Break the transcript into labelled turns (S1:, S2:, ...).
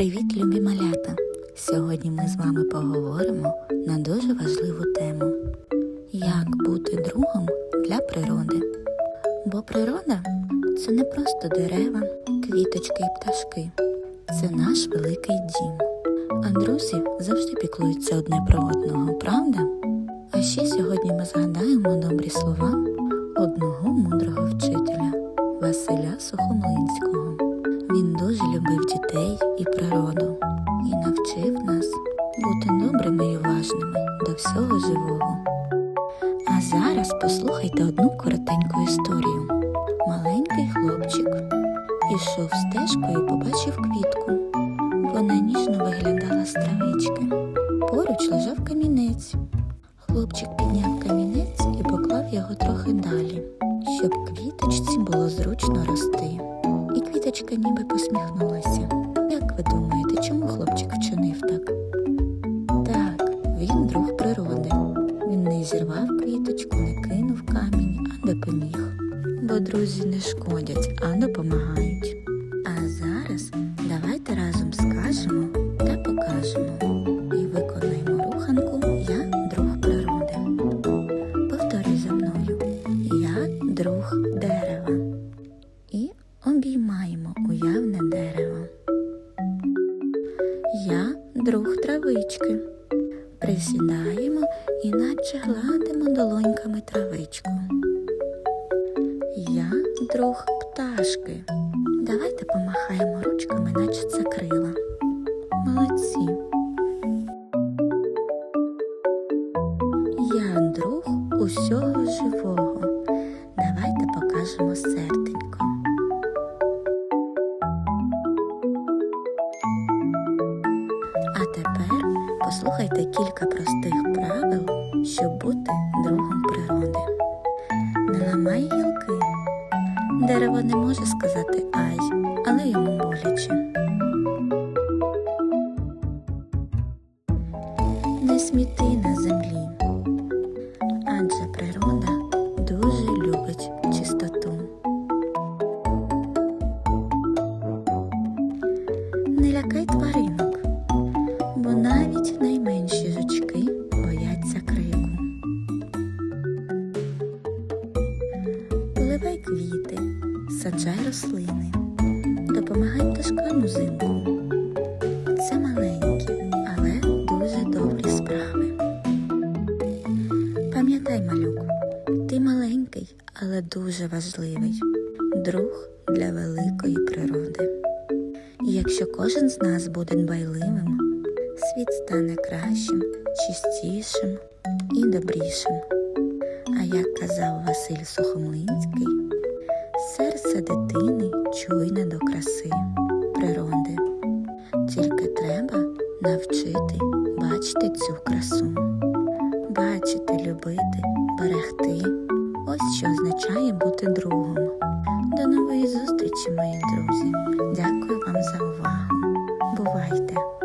S1: Привіт, любі малята! Сьогодні ми з вами поговоримо на дуже важливу тему Як бути другом для природи. Бо природа це не просто дерева, квіточки і пташки, це наш великий дім. А друзі завжди піклуються одне про одного, правда? А ще сьогодні ми згадаємо добрі слова одного мудрого вчителя Василя Сухомлинського. Він дуже любив дітей і природу і навчив нас бути добрими і уважними до всього живого. А зараз послухайте одну коротеньку історію. Маленький хлопчик ішов стежкою і побачив квітку. Вона ніжно виглядала з травички. Поруч лежав камінець. Хлопчик підняв камінець і поклав його трохи далі, щоб квіточці було зручно рости. І квіточка ніби посміхнулася. Як ви думаєте, чому хлопчик вчинив так? Так, він друг природи. Він не зірвав квіточку, не кинув камінь, а допоміг. Бо друзі не шкодять, а допомагають. А зараз давайте разом скажемо та покажемо і виконаємо руханку Я друг природи. Повторюй за мною. Я друг дерева. Я друг травички. Присідаємо і наче гладимо долоньками травичку. Я друг пташки. Давайте помахаємо ручками, наче це крила. Молодці. Я друг усього живого. Давайте покажемо серденько. Тепер послухайте кілька простих правил, щоб бути другом природи. Не ламай гілки. Дерево не може сказати ай, але йому боляче. Не сміти на землі, Поливай квіти, саджай рослини, допомагай пташкам узимку. Це маленькі, але дуже добрі справи. Пам'ятай, малюк, ти маленький, але дуже важливий друг для великої природи. І якщо кожен з нас буде дбайливим, світ стане кращим, чистішим і добрішим. Як казав Василь Сухомлинський, серце дитини чуйне до краси природи. Тільки треба навчити бачити цю красу, бачити, любити, берегти. Ось що означає бути другом. До нової зустрічі, мої друзі. Дякую вам за увагу. Бувайте!